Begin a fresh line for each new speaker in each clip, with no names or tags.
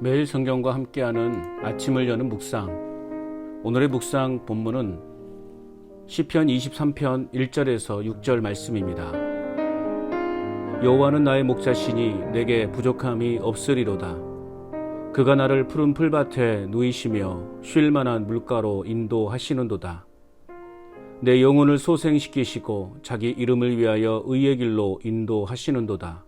매일 성경과 함께하는 아침을 여는 묵상. 오늘의 묵상 본문은 시편 23편 1절에서 6절 말씀입니다. 여호와는 나의 목자시니 내게 부족함이 없으리로다. 그가 나를 푸른 풀밭에 누이시며 쉴 만한 물가로 인도하시는도다. 내 영혼을 소생시키시고 자기 이름을 위하여 의의 길로 인도하시는도다.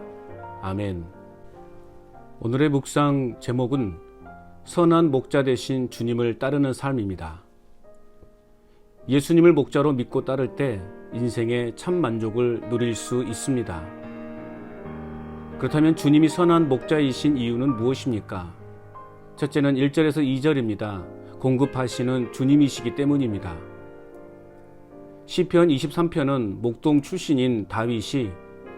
아멘. 오늘의 묵상 제목은 선한 목자 대신 주님을 따르는 삶입니다. 예수님을 목자로 믿고 따를 때 인생의 참 만족을 누릴 수 있습니다. 그렇다면 주님이 선한 목자이신 이유는 무엇입니까? 첫째는 1절에서 2절입니다. 공급하시는 주님이시기 때문입니다. 시편 23편은 목동 출신인 다윗이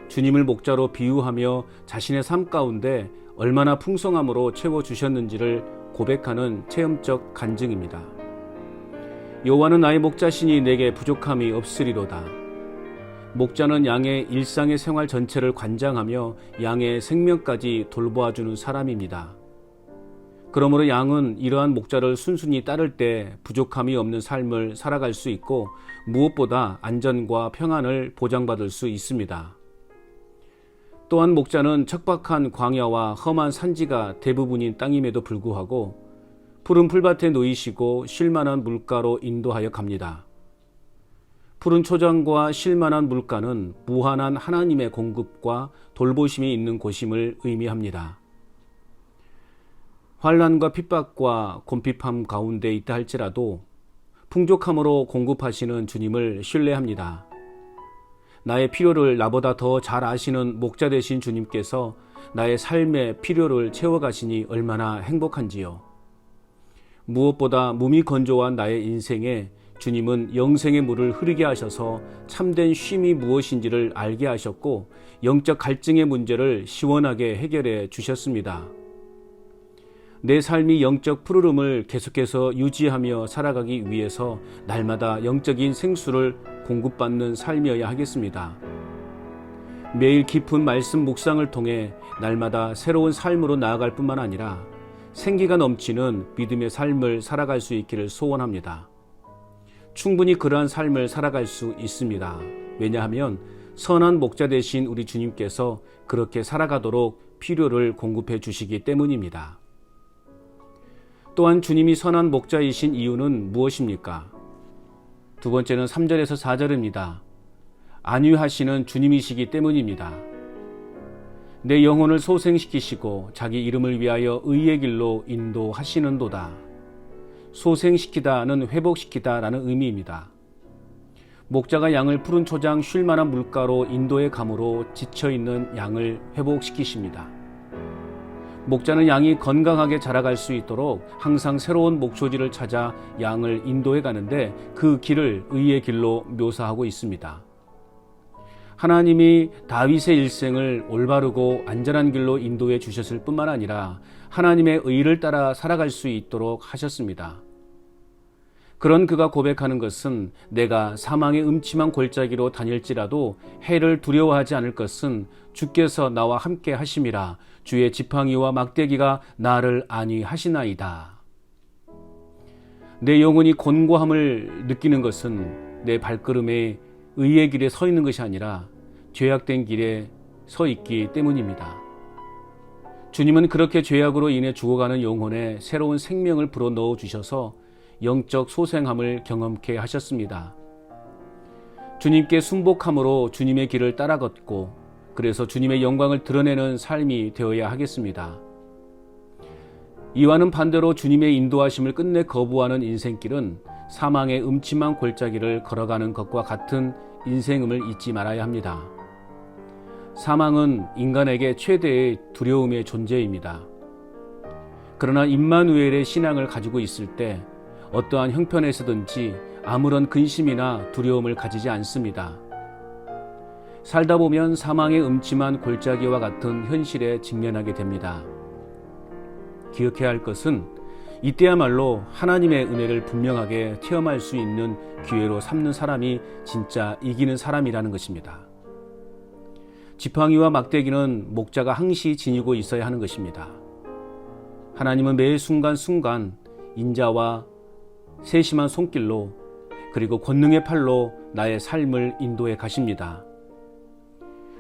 주님을 목자로 비유하며 자신의 삶 가운데 얼마나 풍성함으로 채워주셨는지를 고백하는 체험적 간증입니다. 여호와는 나의 목자시니 내게 부족함이 없으리로다. 목자는 양의 일상의 생활 전체를 관장하며 양의 생명까지 돌보아주는 사람입니다. 그러므로 양은 이러한 목자를 순순히 따를 때 부족함이 없는 삶을 살아갈 수 있고 무엇보다 안전과 평안을 보장받을 수 있습니다. 또한 목자는 척박한 광야와 험한 산지가 대부분인 땅임에도 불구하고 푸른 풀밭에 놓이시고 쉴만한 물가로 인도하여 갑니다. 푸른 초장과 쉴만한 물가는 무한한 하나님의 공급과 돌보심이 있는 곳임을 의미합니다. 환란과 핍박과 곤핍함 가운데 있다 할지라도 풍족함으로 공급하시는 주님을 신뢰합니다. 나의 필요를 나보다 더 잘 아시는 목자 되신 주님께서 나의 삶의 필요를 채워가시니 얼마나 행복한지요. 무엇보다 몸이 건조한 나의 인생에 주님은 영생의 물을 흐르게 하셔서 참된 쉼이 무엇인지를 알게 하셨고 영적 갈증의 문제를 시원하게 해결해 주셨습니다. 내 삶이 영적 푸르름을 계속해서 유지하며 살아가기 위해서 날마다 영적인 생수를 공급받는 삶이어야 하겠습니다. 매일 깊은 말씀 묵상을 통해 날마다 새로운 삶으로 나아갈 뿐만 아니라 생기가 넘치는 믿음의 삶을 살아갈 수 있기를 소원합니다. 충분히 그러한 삶을 살아갈 수 있습니다. 왜냐하면 선한 목자 되신 우리 주님께서 그렇게 살아가도록 필요를 공급해 주시기 때문입니다. 또한 주님이 선한 목자이신 이유는 무엇입니까? 두 번째는 3절에서 4절입니다. 안위하시는 주님이시기 때문입니다. 내 영혼을 소생시키시고 자기 이름을 위하여 의의 길로 인도하시는도다. 소생시키다는 회복시키다라는 의미입니다. 목자가 양을 푸른 초장 쉴 만한 물가로 인도해 감으로 지쳐 있는 양을 회복시키십니다. 목자는 양이 건강하게 자라갈 수 있도록 항상 새로운 목초지를 찾아 양을 인도해 가는데 그 길을 의의 길로 묘사하고 있습니다. 하나님이 다윗의 일생을 올바르고 안전한 길로 인도해 주셨을 뿐만 아니라 하나님의 의를 따라 살아갈 수 있도록 하셨습니다. 그런 그가 고백하는 것은 내가 사망의 음침한 골짜기로 다닐지라도 해를 두려워하지 않을 것은 주께서 나와 함께 하심이라 주의 지팡이와 막대기가 나를 안위하시나이다. 내 영혼이 곤고함을 느끼는 것은 내 발걸음에 의의 길에 서 있는 것이 아니라 죄악된 길에 서 있기 때문입니다. 주님은 그렇게 죄악으로 인해 죽어가는 영혼에 새로운 생명을 불어 넣어 주셔서 영적 소생함을 경험케 하셨습니다. 주님께 순복함으로 주님의 길을 따라 걷고 그래서 주님의 영광을 드러내는 삶이 되어야 하겠습니다. 이와는 반대로 주님의 인도하심을 끝내 거부하는 인생길은 사망의 음침한 골짜기를 걸어가는 것과 같은 인생임을 잊지 말아야 합니다. 사망은 인간에게 최대의 두려움의 존재입니다. 그러나 임마누엘의 신앙을 가지고 있을 때 어떠한 형편에서든지 아무런 근심이나 두려움을 가지지 않습니다. 살다 보면 사망의 음침한 골짜기와 같은 현실에 직면하게 됩니다. 기억해야 할 것은 이때야말로 하나님의 은혜를 분명하게 체험할 수 있는 기회로 삼는 사람이 진짜 이기는 사람이라는 것입니다. 지팡이와 막대기는 목자가 항시 지니고 있어야 하는 것입니다. 하나님은 매 순간순간 인자와 세심한 손길로 그리고 권능의 팔로 나의 삶을 인도해 가십니다.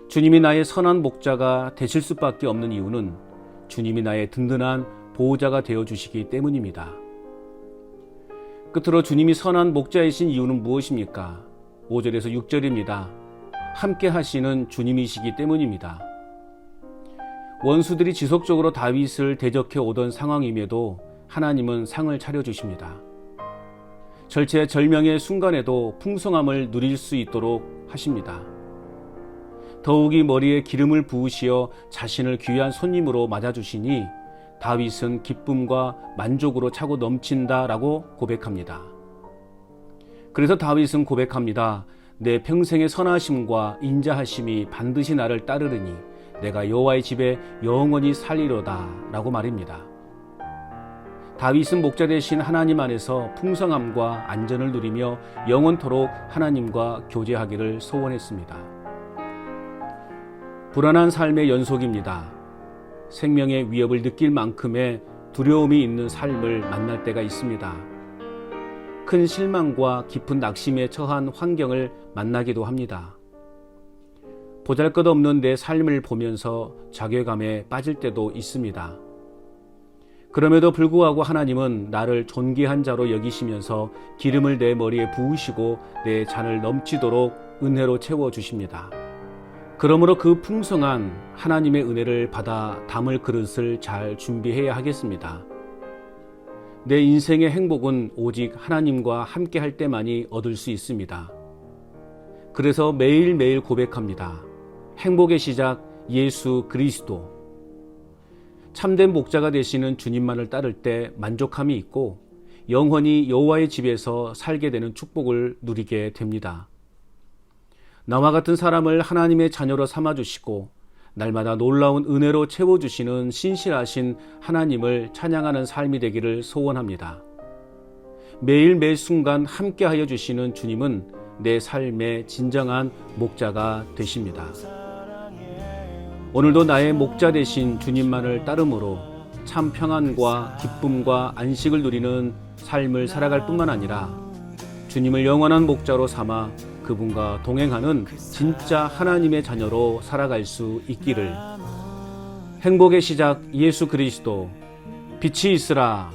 주님이 나의 선한 목자가 되실 수밖에 없는 이유는 주님이 나의 든든한 보호자가 되어 주시기 때문입니다. 끝으로 주님이 선한 목자이신 이유는 무엇입니까? 5절에서 6절입니다. 함께 하시는 주님이시기 때문입니다. 원수들이 지속적으로 다윗을 대적해 오던 상황임에도 하나님은 상을 차려주십니다. 절체 절명의 순간에도 풍성함을 누릴 수 있도록 하십니다. 더욱이 머리에 기름을 부으시어 자신을 귀한 손님으로 맞아주시니 다윗은 기쁨과 만족으로 차고 넘친다라고 고백합니다. 그래서 다윗은 고백합니다. 내 평생의 선하심과 인자하심이 반드시 나를 따르르니 내가 여호와의 집에 영원히 살리로다라고 말입니다. 다윗은 목자 되신 하나님 안에서 풍성함과 안전을 누리며 영원토록 하나님과 교제하기를 소원했습니다. 불안한 삶의 연속입니다. 생명의 위협을 느낄 만큼의 두려움이 있는 삶을 만날 때가 있습니다. 큰 실망과 깊은 낙심에 처한 환경을 만나기도 합니다. 보잘 것 없는 내 삶을 보면서 자괴감에 빠질 때도 있습니다. 그럼에도 불구하고 하나님은 나를 존귀한 자로 여기시면서 기름을 내 머리에 부으시고 내 잔을 넘치도록 은혜로 채워 주십니다. 그러므로 그 풍성한 하나님의 은혜를 받아 담을 그릇을 잘 준비해야 하겠습니다. 내 인생의 행복은 오직 하나님과 함께 할 때만이 얻을 수 있습니다. 그래서 매일매일 고백합니다. 행복의 시작 예수 그리스도. 참된 목자가 되시는 주님만을 따를 때 만족함이 있고 영원히 여호와의 집에서 살게 되는 축복을 누리게 됩니다. 나와 같은 사람을 하나님의 자녀로 삼아 주시고 날마다 놀라운 은혜로 채워 주시는 신실하신 하나님을 찬양하는 삶이 되기를 소원합니다. 매일 매 순간 함께하여 주시는 주님은 내 삶의 진정한 목자가 되십니다. 오늘도 나의 목자 되신 주님만을 따름으로 참 평안과 기쁨과 안식을 누리는 삶을 살아갈 뿐만 아니라 주님을 영원한 목자로 삼아 그분과 동행하는 진짜 하나님의 자녀로 살아갈 수 있기를. 행복의 시작 예수 그리스도. 빛이 있으라